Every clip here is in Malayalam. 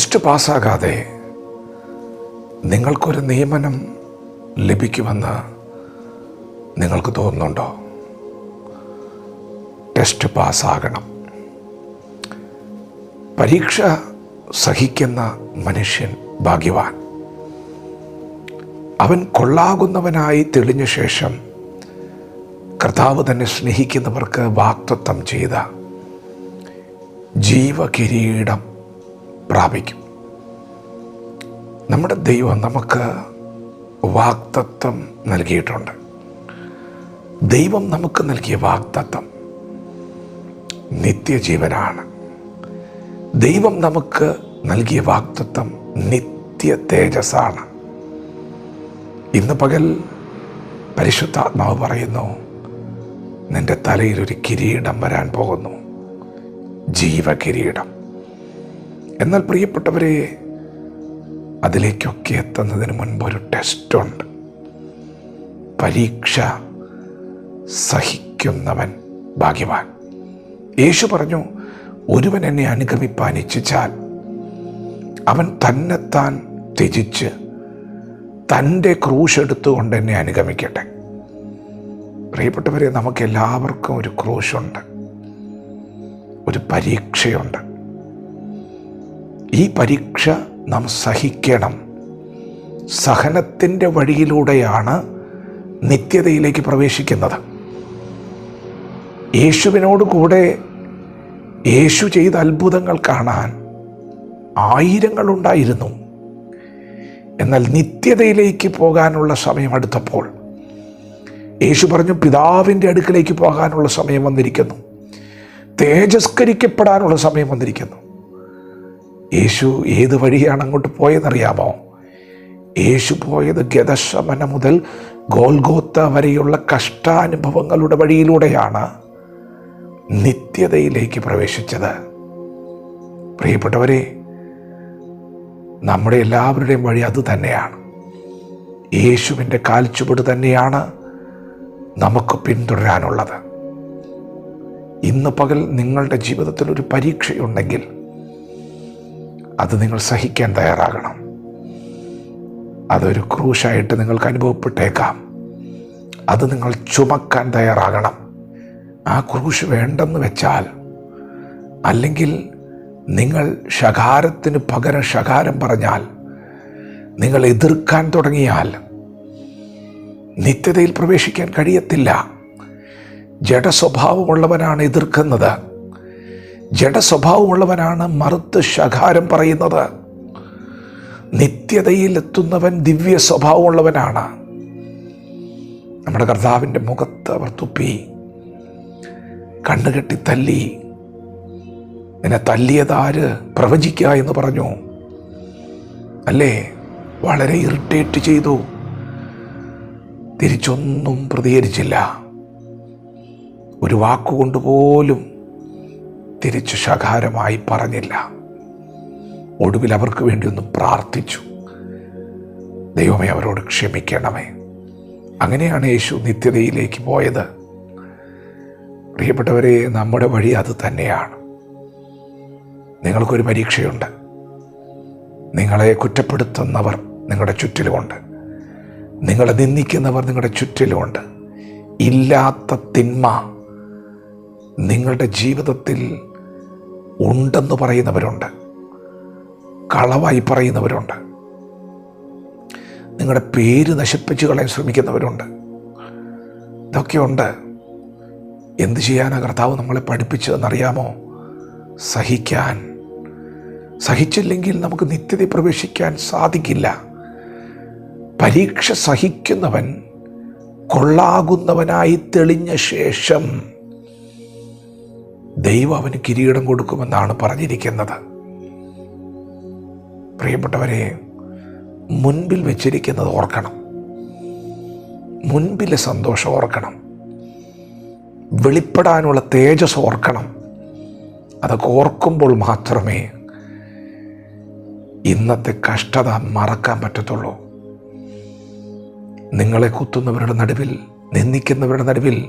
ടെസ്റ്റ് പാസ്സാകാതെ നിങ്ങൾക്കൊരു നിയമനം ലഭിക്കുമെന്ന് നിങ്ങൾക്ക് തോന്നുന്നുണ്ടോ? ടെസ്റ്റ് പാസ്സാകണം. പരീക്ഷ സഹിക്കുന്ന മനുഷ്യൻ ഭാഗ്യവാൻ. അവൻ കൊള്ളാകുന്നവനായി തെളിഞ്ഞ ശേഷം കർത്താവ് തന്നെ സ്നേഹിക്കുന്നവർക്ക് വാക്തത്വം ചെയ്ത ജീവകിരീടം പ്രാപിക്കും. നമ്മുടെ ദൈവം നമുക്ക് വാക്തത്വം നൽകിയിട്ടുണ്ട്. ദൈവം നമുക്ക് നൽകിയ വാക്തത്വം നിത്യജീവനാണ്. ദൈവം നമുക്ക് നൽകിയ വാക്തത്വം നിത്യ തേജസ്സാണ്. ഇന്ന് പകൽ പരിശുദ്ധാത്മാവ് പറയുന്നു നിന്റെ തലയിൽ ഒരു കിരീടം വരാൻ പോകുന്നു. ജീവകിരീടം. എന്നാൽ പ്രിയപ്പെട്ടവരെ അതിലേക്കൊക്കെ എത്തുന്നതിന് മുൻപ് ഒരു ടെസ്റ്റുണ്ട് പരീക്ഷ സഹിക്കുന്നവൻ ഭാഗ്യവാൻ. യേശു പറഞ്ഞു ഒരുവൻ എന്നെ അനുഗമിപ്പാൻ ഇച്ഛിച്ചാൽ അവൻ തന്നെത്താൻ ത്യജിച്ച് തന്റെ ക്രൂശ് എടുത്തുകൊണ്ട് എന്നെ അനുഗമിക്കട്ടെ. പ്രിയപ്പെട്ടവരെ നമുക്ക് എല്ലാവർക്കും ഒരു ക്രൂശുണ്ട്. ഒരു പരീക്ഷയുണ്ട്. ഈ പരീക്ഷ നാം സഹിക്കണം. സഹനത്തിന്റെ വഴിയിലൂടെയാണ് നിത്യതയിലേക്ക് പ്രവേശിക്കുന്നത്. യേശുവിനോട് കൂടെ യേശു ചെയ്ത അത്ഭുതങ്ങൾ കാണാൻ ആയിരങ്ങളുണ്ടായിരുന്നു. എന്നാൽ നിത്യതയിലേക്ക് പോകാനുള്ള സമയം അടുത്തപ്പോൾ യേശു പറഞ്ഞു പിതാവിന്റെ അടുക്കിലേക്ക് പോകാനുള്ള സമയം വന്നിരിക്കുന്നു. തേജസ്കരിക്കപ്പെടാനുള്ള സമയം വന്നിരിക്കുന്നു. യേശു ഏത് വഴിയാണ് അങ്ങോട്ട് പോയതറിയാമോ? യേശു പോയത് ഗതശമന മുതൽ ഗോൽഗോത്ത വരെയുള്ള കഷ്ടാനുഭവങ്ങളുടെ വഴിയിലൂടെയാണ് നിത്യതയിലേക്ക് പ്രവേശിച്ചത്. പ്രിയപ്പെട്ടവരെ നമ്മുടെ എല്ലാവരുടെയും വഴി അത് തന്നെയാണ്. യേശുവിന്റെ കാൽച്ചുവട് തന്നെയാണ് നമുക്ക് പിന്തുടരാനുള്ളത്. ഇന്ന് പകൽ നിങ്ങളുടെ ജീവിതത്തിൽ ഒരു പരീക്ഷയുണ്ടെങ്കിൽ അത് നിങ്ങൾ സഹിക്കാൻ തയ്യാറാകണം. അതൊരു ക്രൂശായിട്ട് നിങ്ങൾക്ക് അനുഭവപ്പെട്ടേക്കാം. അത് നിങ്ങൾ ചുമക്കാൻ തയ്യാറാകണം. ആ ക്രൂശ് വേണ്ടെന്ന് വെച്ചാൽ അല്ലെങ്കിൽ നിങ്ങൾ ശകാരത്തിന് പകരം ശകാരം പറഞ്ഞാൽ നിങ്ങൾ എതിർക്കാൻ തുടങ്ങിയാൽ നിത്യതയിൽ പ്രവേശിക്കാൻ കഴിയത്തില്ല. ജഡസ്വഭാവമുള്ളവനാണ് എതിർക്കുന്നത്. ജഡസ്വഭാവമുള്ളവനാണ് മറുത്ത് ശകാരം പറയുന്നത്. നിത്യതയിൽ എത്തുന്നവൻ ദിവ്യ സ്വഭാവമുള്ളവനാണ് നമ്മുടെ കർത്താവിന്റെ മുഖത്ത് അവർ തുപ്പി കണ്ണുകെട്ടി തല്ലി നിന്നെ തല്ലിയതാര് പ്രവചിക്കുക എന്ന് പറഞ്ഞു. അല്ലേ? വളരെ ഇറിറ്റേറ്റ് ചെയ്തു. തിരിച്ചൊന്നും പ്രതികരിച്ചില്ല. ഒരു വാക്കുകൊണ്ട് പോലും തിരിച്ചു ശകാരമായി പറഞ്ഞില്ല. ഒടുവിൽ അവർക്ക് വേണ്ടി ഒന്ന് പ്രാർത്ഥിച്ചു. ദൈവമേ അവരോട് ക്ഷമിക്കണമേ. അങ്ങനെയാണ് യേശു നിത്യതയിലേക്ക് പോയത്. പ്രിയപ്പെട്ടവരെ നമ്മുടെ വഴി അത് തന്നെയാണ്. നിങ്ങൾക്കൊരു പരീക്ഷയുണ്ട്. നിങ്ങളെ കുറ്റപ്പെടുത്തുന്നവർ നിങ്ങളുടെ ചുറ്റിലുമുണ്ട്. നിങ്ങളെ നിന്ദിക്കുന്നവർ നിങ്ങളുടെ ചുറ്റിലുമുണ്ട്. ഇല്ലാത്ത തിന്മ നിങ്ങളുടെ ജീവിതത്തിൽ ഉണ്ടെന്ന് പറയുന്നവരുണ്ട്. കളവായി പറയുന്നവരുണ്ട്. നിങ്ങളുടെ പേര് നശിപ്പിച്ചു കളയാൻ ശ്രമിക്കുന്നവരുണ്ട്. ഇതൊക്കെയുണ്ട്. എന്ത് ചെയ്യാനാണ് കർത്താവ് നമ്മളെ പഠിപ്പിച്ചതെന്നറിയാമോ? സഹിക്കാൻ. സഹിച്ചില്ലെങ്കിൽ നമുക്ക് നിത്യത പ്രവേശിക്കാൻ സാധിക്കില്ല. പരീക്ഷ സഹിക്കുന്നവൻ കൊള്ളാകുന്നവനായി തെളിഞ്ഞ ശേഷം ദൈവം അവന് കിരീടം കൊടുക്കുമെന്നാണ് പറഞ്ഞിരിക്കുന്നത്. പ്രിയപ്പെട്ടവരെ മുൻപിൽ വെച്ചിരിക്കുന്നത് ഓർക്കണം. മുൻപിലെ സന്തോഷം ഓർക്കണം. വെളിപ്പെടാനുള്ള തേജസ് ഓർക്കണം. അതൊക്കെ ഓർക്കുമ്പോൾ മാത്രമേ ഇന്നത്തെ കഷ്ടത മറക്കാൻ പറ്റത്തുള്ളൂ. നിങ്ങളെ കുത്തുന്നവരുടെ നടുവിൽ നിന്ദിക്കുന്നവരുടെ നടുവിൽ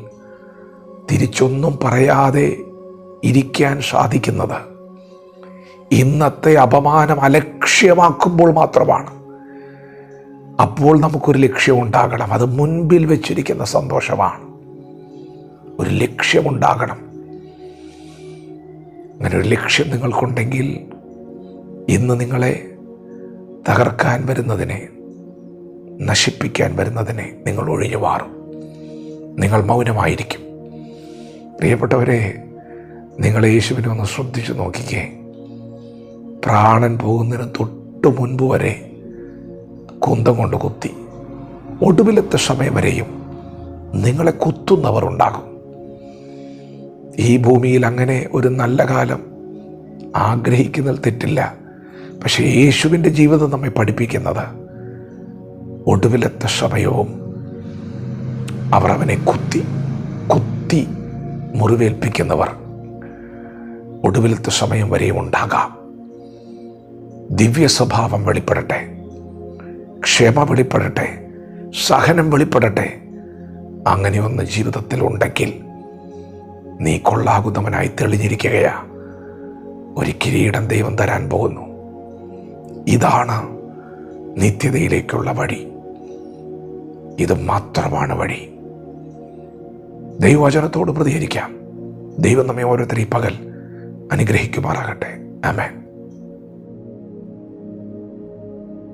തിരിച്ചൊന്നും പറയാതെ ഇരിക്കാൻ സാധിക്കുന്നത്. ഇന്നത്തെ അപമാനം അലക്ഷ്യമാക്കുമ്പോൾ മാത്രമാണ്. അപ്പോൾ നമുക്കൊരു ലക്ഷ്യം ഉണ്ടാകണം. അത് മുൻപിൽ വെച്ചിരിക്കുന്ന സന്തോഷമാണ്. ഒരു ലക്ഷ്യമുണ്ടാകണം അങ്ങനെ ഒരു ലക്ഷ്യം നിങ്ങൾക്കുണ്ടെങ്കിൽ ഇന്ന് നിങ്ങളെ തകർക്കാൻ വരുന്നതിനെ നശിപ്പിക്കാൻ വരുന്നതിനെ നിങ്ങൾ ഒഴിഞ്ഞു മാറും. നിങ്ങൾ മൗനമായിരിക്കും. പ്രിയപ്പെട്ടവരെ നിങ്ങൾ യേശുവിനെ ഒന്ന് ശ്രദ്ധിച്ചു നോക്കിക്കേ. പ്രാണൻ പോകുന്നതിന് തൊട്ട് മുൻപ് വരെ കുന്തം കൊണ്ട് കുത്തി ഒടുവിലത്തെ സമയം വരെയും നിങ്ങളെ കുത്തുന്നവർ ഉണ്ടാകും. ഈ ഭൂമിയിൽ അങ്ങനെ ഒരു നല്ല കാലം ആഗ്രഹിക്കുന്നതിൽ തെറ്റില്ല. പക്ഷേ യേശുവിന്റെ ജീവിതം നമ്മെ പഠിപ്പിക്കുന്നത് ഒടുവിലത്തെ സമയവും അവർ അവനെ കുത്തി കുത്തി മുറിവേൽപ്പിക്കുന്നവർ. ഒടുവിലത്തെ സമയം വരെയും ഉണ്ടാകാം. ദിവ്യ സ്വഭാവം വെളിപ്പെടട്ടെ. ക്ഷമ വെളിപ്പെടട്ടെ. സഹനം വെളിപ്പെടട്ടെ. അങ്ങനെയൊന്ന് ജീവിതത്തിൽ ഉണ്ടെങ്കിൽ നീ കൊള്ളാകുന്നവനായി തെളിഞ്ഞിരിക്കുകയാ. ഒരു കിരീടം ദൈവം തരാൻ പോകുന്നു. ഇതാണ് നിത്യതയിലേക്കുള്ള വഴി. ഇത് മാത്രമാണ് വഴി. ദൈവവചനത്തോട് പ്രതികരിക്കാം. ദൈവം നമ്മെ ഓരോരുത്തരെയും പകൽ അനുഗ്രഹിക്കുമാറാകട്ടെ. ആമേൻ.